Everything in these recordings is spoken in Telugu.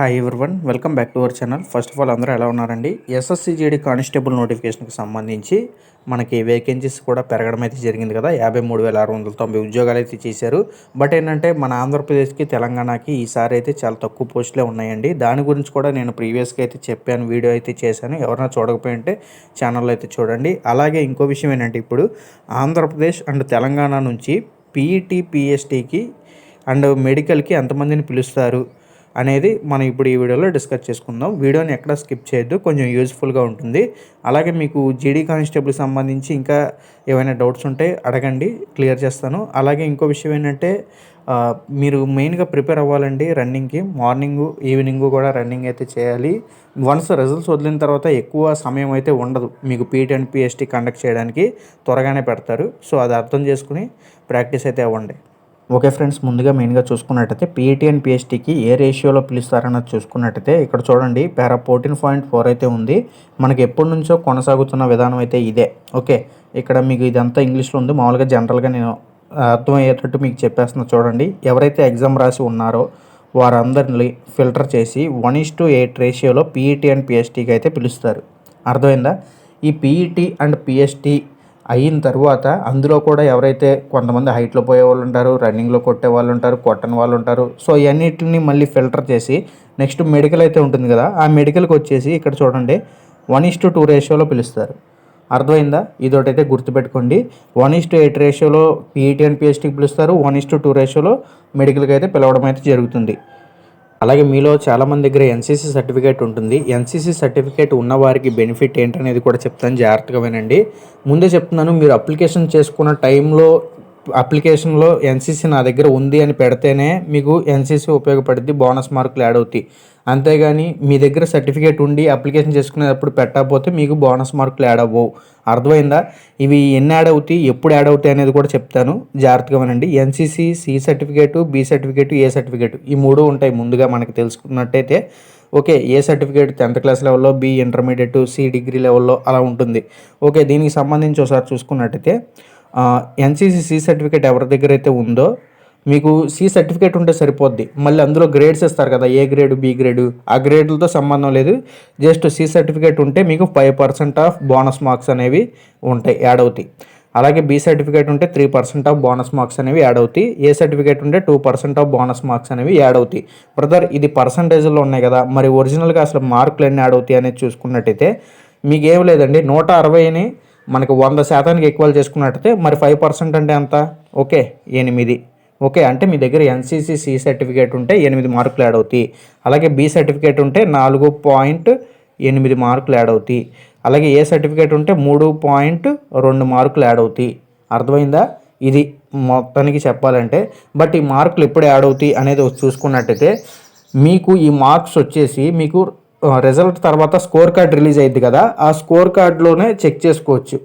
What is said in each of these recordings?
Hi everyone welcome back to our channel first of all అందరూ ఎలా ఉన్నారండి? ఎస్ఎస్సిజిడి కానిస్టేబుల్ నోటిఫికేషన్కి సంబంధించి మనకి వేకెన్సీస్ కూడా పెరగడం అయితే జరిగింది కదా. యాభై మూడు వేల ఆరు వందల తొంభై ఉద్యోగాలు అయితే చేశారు. బట్ ఏంటంటే మన ఆంధ్రప్రదేశ్కి తెలంగాణకి ఈసారి అయితే చాలా తక్కువ పోస్టులే ఉన్నాయండి. దాని గురించి కూడా నేను ప్రీవియస్గా అయితే చెప్పాను వీడియో అయితే చేశాను. ఎవరైనా చూడకపోయి ఉంటే ఛానల్లో అయితే చూడండి. అలాగే ఇంకో విషయం ఏంటంటే ఇప్పుడు ఆంధ్రప్రదేశ్ అండ్ తెలంగాణ నుంచి పీఈటీ పిఎస్టీకి అండ్ మెడికల్కి ఎంతమందిని పిలుస్తారు? అనేది మనం ఇప్పుడు ఈ వీడియోలో డిస్కస్ చేసుకుందాం. వీడియోని ఎక్కడ స్కిప్ చేయొద్దు కొంచెం యూజ్ఫుల్గా ఉంటుంది. అలాగే మీకు జీడీ కానిస్టేబుల్ సంబంధించి ఇంకా ఏమైనా డౌట్స్ ఉంటే అడగండి క్లియర్ చేస్తాను. అలాగే ఇంకో విషయం ఏంటంటే మీరు మెయిన్గా ప్రిపేర్ అవ్వాలండి రన్నింగ్కి. మార్నింగ్ ఈవినింగ్ కూడా రన్నింగ్ అయితే చేయాలి. వన్స్ రిజల్ట్స్ వదిలిన తర్వాత ఎక్కువ సమయం అయితే ఉండదు మీకు పీటీ అండ్ పిఎస్టీ కండక్ట్ చేయడానికి త్వరగానే పెడతారు. సో అది అర్థం చేసుకుని ప్రాక్టీస్ అయితే అవ్వండి. ఓకే ఫ్రెండ్స్ ముందుగా మెయిన్గా చూసుకున్నట్టయితే పీఈటీ అండ్ పిహెచ్టీకి ఏ రేషియోలో పిలుస్తారన్నది చూసుకున్నట్టయితే ఇక్కడ చూడండి పారా ఫోర్టీన్ పాయింట్ ఫోర్ అయితే ఉంది. మనకి ఎప్పటి నుంచో కొనసాగుతున్న విధానం అయితే ఇదే. ఓకే ఇక్కడ మీకు ఇదంతా ఇంగ్లీష్లో ఉంది. మామూలుగా జనరల్గా నేను అర్థమయ్యేటట్టు మీకు చెప్పేస్తున్నా చూడండి. ఎవరైతే ఎగ్జామ్ రాసి ఉన్నారో వారందరిని ఫిల్టర్ చేసి వన్ ఇస్ టు ఎయిట్ రేషియోలో పీఈటీ అండ్ పిహెచ్టీకి అయితే పిలుస్తారు. అర్థమైందా? ఈ పీఈటీ అండ్ పిహెచ్టీ అయిన తర్వాత అందులో కూడా ఎవరైతే కొంతమంది హైట్లో పోయే వాళ్ళు ఉంటారు రన్నింగ్లో కొట్టే వాళ్ళు ఉంటారు కొట్టని వాళ్ళు ఉంటారు సో ఇవన్నిటిని మళ్ళీ ఫిల్టర్ చేసి నెక్స్ట్ మెడికల్ అయితే ఉంటుంది కదా ఆ మెడికల్కి వచ్చేసి ఇక్కడ చూడండి వన్ ఇస్ టు టూ రేషియోలో పిలుస్తారు. అర్థమైందా? ఇదొకటైతే గుర్తుపెట్టుకోండి. వన్ ఇస్ టు ఎయిట్ రేషియోలో పీఈటీ అండ్ పిహెచ్టీకి పిలుస్తారు వన్ ఇస్ టు టూ రేషియోలో మెడికల్కి అయితే పిలవడం అయితే జరుగుతుంది. అలాగే మీలో చాలామంది దగ్గర ఎన్సీసీ సర్టిఫికేట్ ఉంటుంది. ఎన్సీసీ సర్టిఫికేట్ ఉన్న వారికి బెనిఫిట్ ఏంటనేది కూడా చెప్తాను జాగ్రత్తగా వినండి. ముందే చెప్తున్నాను మీరు అప్లికేషన్ చేసుకున్న టైంలో అప్లికేషన్లో ఎన్సీసీ నా దగ్గర ఉంది అని పెడితేనే మీకు ఎన్సీసీ ఉపయోగపడుద్ది బోనస్ మార్కులు యాడ్ అవుతాయి. అంతేగాని మీ దగ్గర సర్టిఫికేట్ ఉండి అప్లికేషన్ చేసుకునేటప్పుడు పెట్టకపోతే మీకు బోనస్ మార్కులు యాడ్ అవ్వవు. అర్థమైందా? ఇవి ఎన్ని యాడ్ అవుతాయి ఎప్పుడు యాడ్ అవుతాయి అనేది కూడా చెప్తాను. జాగ్రత్తగా వినండి. NCC C certificate B certificate A certificate ఈ మూడు ఉంటాయి ముందుగా మనకి తెలుసుకున్నట్టయితే. Okay A certificate tenth class లెవెల్లో బి ఇంటర్మీడియట్ సి డిగ్రీ లెవెల్లో అలా ఉంటుంది. ఓకే దీనికి సంబంధించి ఒకసారి చూసుకున్నట్టయితే ఎన్సీసీ సి సర్టిఫికేట్ ఎవరి దగ్గర అయితే ఉందో మీకు సి సర్టిఫికేట్ ఉంటే సరిపోద్ది. మళ్ళీ అందులో గ్రేడ్స్ ఇస్తారు కదా ఏ గ్రేడ్ బి గ్రేడ్ ఆ గ్రేడ్లతో సంబంధం లేదు. జస్ట్ సి సర్టిఫికేట్ ఉంటే మీకు five percent of bonus marks అనేవి ఉంటాయి యాడ్ అవుతాయి. అలాగే బి సర్టిఫికేట్ ఉంటే three percent of bonus marks అనేవి యాడ్ అవుతాయి. ఏ సర్టిఫికేట్ ఉంటే two percent of bonus marks అనేవి యాడ్ అవుతాయి. బ్రదర్ ఇది పర్సంటేజ్లో ఉన్నాయి కదా మరి ఒరిజినల్గా అసలు మార్కులు ఎన్ని యాడ్ అవుతాయి అనేది చూసుకున్నట్టయితే మీకు ఏం లేదండి నూట అరవైని మనకు వంద శాతానికి ఈక్వల్ చేసుకున్నట్టయితే మరి ఫైవ్ పర్సెంట్ అంటే ఎంత? ఓకే ఎనిమిది. ఓకే అంటే మీ దగ్గర ఎన్సీసీ సి సర్టిఫికేట్ ఉంటే ఎనిమిది మార్కులు యాడ్ అవుతాయి. అలాగే బి సర్టిఫికేట్ ఉంటే నాలుగు పాయింట్ ఎనిమిది మార్కులు యాడ్ అవుతాయి. అలాగే ఏ సర్టిఫికేట్ ఉంటే మూడు పాయింట్ రెండు మార్కులు యాడ్ అవుతాయి. అర్థమైందా? ఇది మొత్తానికి చెప్పాలంటే. బట్ ఈ మార్కులు ఎప్పుడు యాడ్ అవుతాయి అనేది చూసుకున్నట్టయితే మీకు ఈ మార్క్స్ వచ్చేసి మీకు రిజల్ట్ తర్వాత స్కోర్ కార్డ్ రిలీజ్ అయ్యింది కదా ఆ స్కోర్ కార్డ్లోనే చెక్ చేసుకోవచ్చు.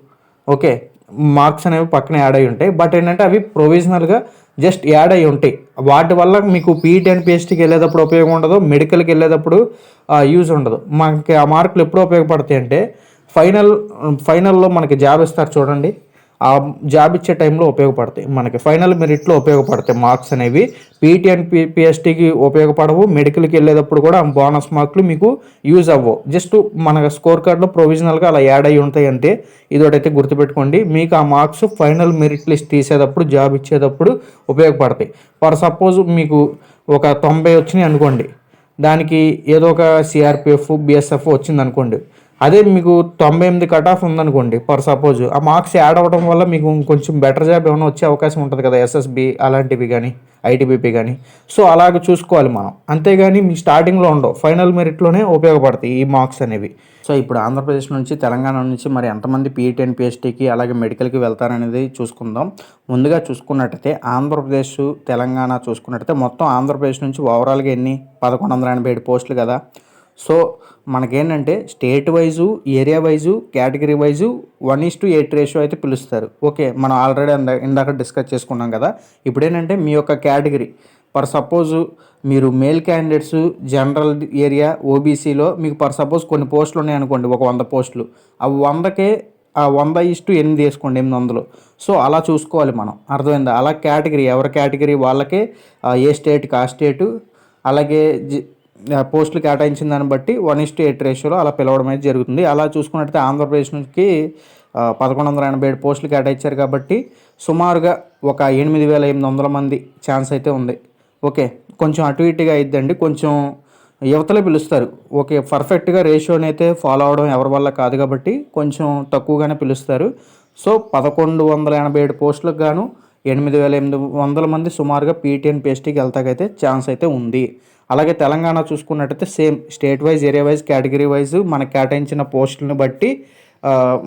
ఓకే మార్క్స్ అనేవి పక్కన యాడ్ అయి ఉంటాయి. బట్ ఏంటంటే అవి ప్రొవిజనల్గా జస్ట్ యాడ్ అయి ఉంటాయి. వాటి వల్ల మీకు పీఈటీ అండ్ పిహెచ్టీకి వెళ్ళేటప్పుడు ఉపయోగం ఉండదు మెడికల్కి వెళ్ళేటప్పుడు యూజ్ ఉండదు. మనకి ఆ మార్కులు ఎప్పుడు ఉపయోగపడతాయి అంటే ఫైనల్ ఫైనల్లో మనకి జాబ్ ఇస్తారు చూడండి. ఆ జాబ్ ఇచ్చే టైంలో ఉపయోగపడతాయి. మనకి ఫైనల్ మెరిట్లో ఉపయోగపడతాయి మార్క్స్ అనేవి. పీటీ అండ్ పి పిఎస్టీకి ఉపయోగపడవు. మెడికల్కి వెళ్ళేటప్పుడు కూడా బోనస్ మార్కులు మీకు యూజ్ అవ్వవు. జస్ట్ మన స్కోర్ కార్డులో ప్రొవిజనల్గా అలా యాడ్ అయి ఉంటాయి అంటే ఇదొకటైతే గుర్తుపెట్టుకోండి. మీకు ఆ మార్క్స్ ఫైనల్ మెరిట్ లిస్ట్ తీసేటప్పుడు జాబ్ ఇచ్చేటప్పుడు ఉపయోగపడతాయి. ఫర్ సపోజ్ మీకు ఒక తొంభై వచ్చినాయి అనుకోండి. దానికి ఏదో ఒక సిఆర్పిఎఫ్ బిఎస్ఎఫ్ వచ్చింది అనుకోండి అదే మీకు తొంభై ఎనిమిది కట్ ఆఫ్ ఉందనుకోండి ఫర్ సపోజ్ ఆ మార్క్స్ యాడ్ అవ్వడం వల్ల మీకు కొంచెం బెటర్ జాబ్ ఏమైనా వచ్చే అవకాశం ఉంటుంది కదా ఎస్ఎస్బి అలాంటివి కానీ ఐటీబీపీ కానీ సో అలాగ చూసుకోవాలి మనం. అంతేగాని మీ స్టార్టింగ్లో ఉండవు. ఫైనల్ మెరిట్లోనే ఉపయోగపడతాయి ఈ మార్క్స్ అనేవి. సో ఇప్పుడు ఆంధ్రప్రదేశ్ నుంచి తెలంగాణ నుంచి మరి ఎంతమంది పీఈటీ అండ్ పిహెచ్డీకి అలాగే మెడికల్కి వెళ్తారనేది చూసుకుందాం. ముందుగా చూసుకున్నట్టయితే ఆంధ్రప్రదేశ్ తెలంగాణ చూసుకున్నట్టయితే మొత్తం ఆంధ్రప్రదేశ్ నుంచి ఓవరాల్గా ఎన్ని? పదకొండు వందల ఎనభై ఏడు పోస్టులు కదా. సో మనకేంటంటే state wise area wise category wise one is to eight ratio అయితే పిలుస్తారు. ఓకే మనం ఆల్రెడీ ఇందా ఇందాక డిస్కస్ చేసుకున్నాం కదా. ఇప్పుడు ఏంటంటే మీ యొక్క కేటగిరీ పర్ సపోజ్ మీరు మేల్ క్యాండిడేట్స్ జనరల్ ఏరియా ఓబీసీలో మీకు పర్ సపోజ్ కొన్ని పోస్టులు ఉన్నాయి అనుకోండి ఒక వంద పోస్టులు. ఆ వందకే ఆ వంద ఇస్టు ఎనిమిది వేసుకోండి ఎనిమిది వందలు. సో అలా చూసుకోవాలి మనం. అర్థమైందా? అలా కేటగిరీ ఎవరి కేటగిరీ వాళ్ళకే ఏ స్టేట్కి ఆ స్టేటు అలాగే జి పోస్టులు కేటాయించిన దాన్ని బట్టి వన్ ఇస్ట్ ఎయిట్ రేషియోలో అలా పిలవడం అయితే జరుగుతుంది. అలా చూసుకున్నట్లయితే ఆంధ్రప్రదేశ్ నుంచి పదకొండు వందల ఎనభై ఏడు పోస్టులు కేటాయించారు కాబట్టి సుమారుగా ఒక ఎనిమిది వేల ఎనిమిది వందల మంది ఛాన్స్ అయితే ఉంది. ఓకే కొంచెం అటు ఇటుగా అయిద్దండి. కొంచెం యువతలే పిలుస్తారు. ఓకే పర్ఫెక్ట్గా రేషియోని అయితే ఫాలో అవడం ఎవరి వల్ల కాదు కాబట్టి కొంచెం తక్కువగానే పిలుస్తారు. సో పదకొండు వందల ఎనభై ఏడు పోస్టులకు గాను ఎనిమిది వేల ఎనిమిది వందల మంది సుమారుగా పీటీఎన్ పేస్టీకి వెళ్తాకైతే ఛాన్స్ అయితే ఉంది. అలాగే తెలంగాణ చూసుకున్నట్టయితే same state wise area wise category wise మనకి కేటాయించిన పోస్టులను బట్టి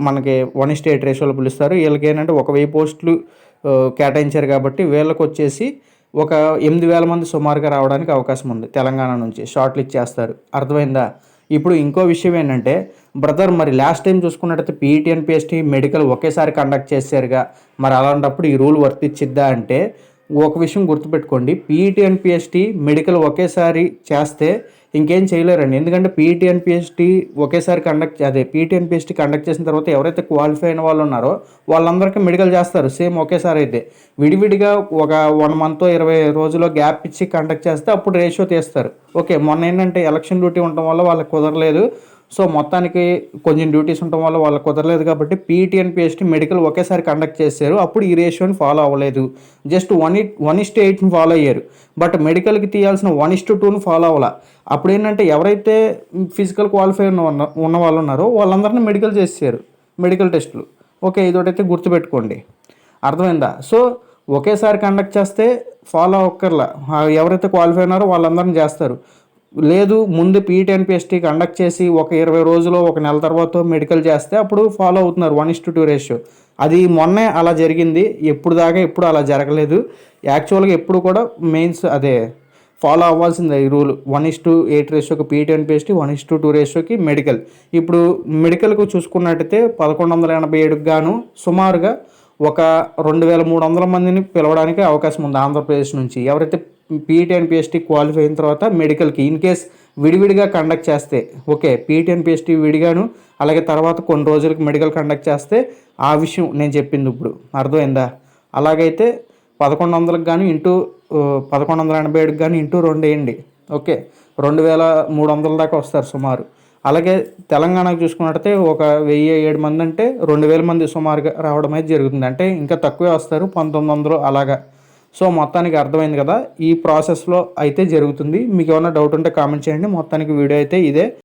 మనకి వన్ స్టేట్ రేషియోలో పిలుస్తారు. వీళ్ళకి ఏంటంటే ఒక వెయ్యి పోస్టులు కేటాయించారు కాబట్టి వీళ్ళకి వచ్చేసి ఒక ఎనిమిది వేల మంది సుమారుగా రావడానికి అవకాశం ఉంది తెలంగాణ నుంచి. షార్ట్లు ఇచ్చేస్తారు. అర్థమైందా? ఇప్పుడు ఇంకో విషయం ఏంటంటే బ్రదర్ మరి లాస్ట్ టైం చూసుకున్నట్టయితే పీఈటీఎన్ పిఎస్టీ మెడికల్ ఒకేసారి కండక్ట్ చేశారుగా. మరి అలాంటప్పుడు ఈ రూల్ వర్తించిద్దా అంటే ఒక విషయం గుర్తుపెట్టుకోండి. పీఈటీ అండ్ పిహెచ్డి మెడికల్ ఒకేసారి చేస్తే ఇంకేం చేయలేరండి. ఎందుకంటే పీఈటీ అండ్ పిహెచ్డి ఒకేసారి కండక్ట్ అదే పీఈటీ అండ్ పిహెచ్డి కండక్ట్ చేసిన తర్వాత ఎవరైతే క్వాలిఫై అయిన వాళ్ళు ఉన్నారో వాళ్ళందరికీ మెడికల్ చేస్తారు. సేమ్ ఒకేసారి అయితే. విడివిడిగా ఒక వన్ మంత్ ఇరవై రోజుల్లో గ్యాప్ ఇచ్చి కండక్ట్ చేస్తే అప్పుడు రేషియో తీస్తారు. ఓకే మొన్న ఏంటంటే ఎలక్షన్ డ్యూటీ ఉండటం వల్ల వాళ్ళకి కుదరలేదు. సో మొత్తానికి కొంచెం డ్యూటీస్ ఉండటం వల్ల వాళ్ళకి కుదరలేదు కాబట్టి పీటీఎన్ పిఎస్టీ మెడికల్ ఒకేసారి కండక్ట్ చేశారు. అప్పుడు ఈ రేషియోని ఫాలో అవ్వలేదు. Just one it one is to ఎయిట్ని follow అయ్యారు. బట్ మెడికల్కి తీయాల్సిన వన్ ఇస్ట్ టూని ఫాలో అవ్వాల. అప్పుడు ఏంటంటే ఎవరైతే ఫిజికల్ క్వాలిఫై ఉన్న ఉన్న వాళ్ళు ఉన్నారో వాళ్ళందరినీ మెడికల్ చేశారు మెడికల్ టెస్టులు ఓకే ఇదొకటైతే గుర్తుపెట్టుకోండి. అర్థమైందా? సో ఒకేసారి కండక్ట్ చేస్తే ఫాలో అవ్వక్కర్లా. ఎవరైతే క్వాలిఫై ఉన్నారో వాళ్ళందరిని చేస్తారు. లేదు ముందు పీటీఎన్పిఎస్టీ కండక్ట్ చేసి ఒక ఇరవై రోజులు ఒక నెల తర్వాత మెడికల్ చేస్తే అప్పుడు ఫాలో అవుతున్నారు one is to two ratio అది మొన్నే అలా జరిగింది ఎప్పుడు దాకా ఎప్పుడు అలా జరగలేదు. యాక్చువల్గా ఎప్పుడు కూడా మెయిన్స్ అదే ఫాలో అవ్వాల్సిందే ఈ rule one is to eight రేషియోకి PET and PST one is to two రేషియోకి medical ఇప్పుడు మెడికల్కు చూసుకున్నట్టయితే పదకొండు వందల ఎనభై ఏడుకు గాను సుమారుగా ఒక రెండు వేల మూడు వందల మందిని పిలవడానికి అవకాశం ఉంది ఆంధ్రప్రదేశ్ నుంచి. ఎవరైతే పీటీఎన్ పిఎస్టీ క్వాలిఫై అయిన తర్వాత మెడికల్కి ఇన్ కేస్ విడివిడిగా కండక్ట్ చేస్తే ఓకే పీటీఎన్ పిఎస్టీ విడిగాను అలాగే తర్వాత కొన్ని రోజులకి మెడికల్ కండక్ట్ చేస్తే ఆ విషయం నేను చెప్పింది ఇప్పుడు. అర్థమైందా? అలాగైతే పదకొండు వందలకు కానీ ఇంటూ పదకొండు వందల ఎనభై ఏడుకి కానీ ఇంటూ రెండు వేయండి. ఓకే రెండు వేల మూడు వందల దాకా వస్తారు సుమారు. అలాగే తెలంగాణకు చూసుకున్నట్టయితే ఒక వెయ్యి ఏడు మంది అంటే రెండు వేల మంది సుమారుగా రావడం అయితే జరుగుతుంది. అంటే ఇంకా తక్కువే వస్తారు పంతొమ్మిది వందలు అలాగా. సో మొత్తానికి అర్థమైంది కదా. ఈ ప్రాసెస్లో అయితే జరుగుతుంది. మీకు ఏమైనా డౌట్ ఉంటే కామెంట్ చేయండి. మొత్తానికి వీడియో అయితే ఇదే.